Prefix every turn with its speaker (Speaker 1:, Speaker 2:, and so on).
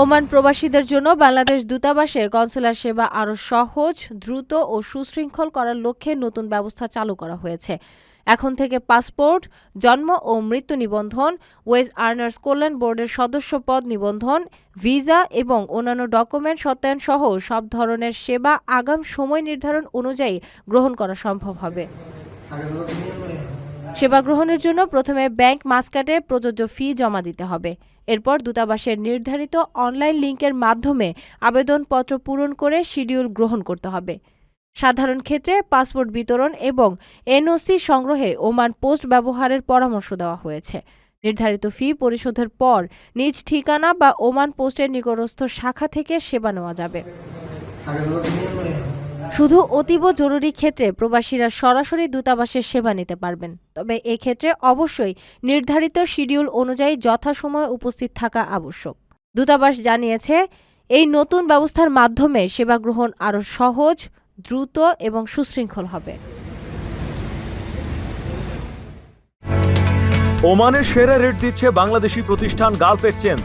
Speaker 1: Oman প্রবাসীদের জন্য বাংলাদেশ দূতাবাসে কনসুলার সেবা আরও সহজ, দ্রুত ও সুশৃঙ্খল করার লক্ষ্যে নতুন ব্যবস্থা চালু করা হয়েছে। এখন থেকে পাসপোর্ট, জন্ম ও মৃত্যু নিবন্ধন, ওয়েজ আর্নার্স কল্যাণ বোর্ডের সদস্য পদ নিবন্ধন, ভিসা এবং অন্যান্য ডকুমেন্ট সত্যায়ন সহ সব ধরনের সেবা আগাম সময় নির্ধারণ অনুযায়ী গ্রহণ করা সম্ভব হবে। সেবা গ্রহণের জন্য প্রথমে ব্যাংক মাসকাটে প্রযোজ্য ফি জমা দিতে হবে। এরপর দূতাবাসের নির্ধারিত অনলাইন লিংকের মাধ্যমে আবেদনপত্র পূরণ করে শিডিউল গ্রহণ করতে হবে। সাধারণ ক্ষেত্রে পাসপোর্ট বিতরণ এবং এনওসি সংগ্রহে ওমান পোস্ট ব্যবহারের পরামর্শ দেওয়া হয়েছে। নির্ধারিত ফি পরিশোধের পর নিজ ঠিকানা বা ওমান পোস্টের নিকটস্থ শাখা থেকে সেবা নেওয়া যাবে। শুধু অতীব জরুরি ক্ষেত্রে প্রবাসীরা সরাসরি দূতাবাসের সেবা নিতে পারবেন। তবে এক্ষেত্রে অবশ্যই নির্ধারিত শিডিউল অনুযায়ী যথাসময়ে উপস্থিত থাকা আবশ্যক। দূতাবাস জানিয়েছে, এই নতুন ব্যবস্থার মাধ্যমে সেবা গ্রহণ আরও সহজ, দ্রুত এবং সুশৃঙ্খল হবে।
Speaker 2: ওমানের সেরা রেট দিচ্ছে বাংলাদেশি প্রতিষ্ঠান গালফ এক্সচেঞ্জ।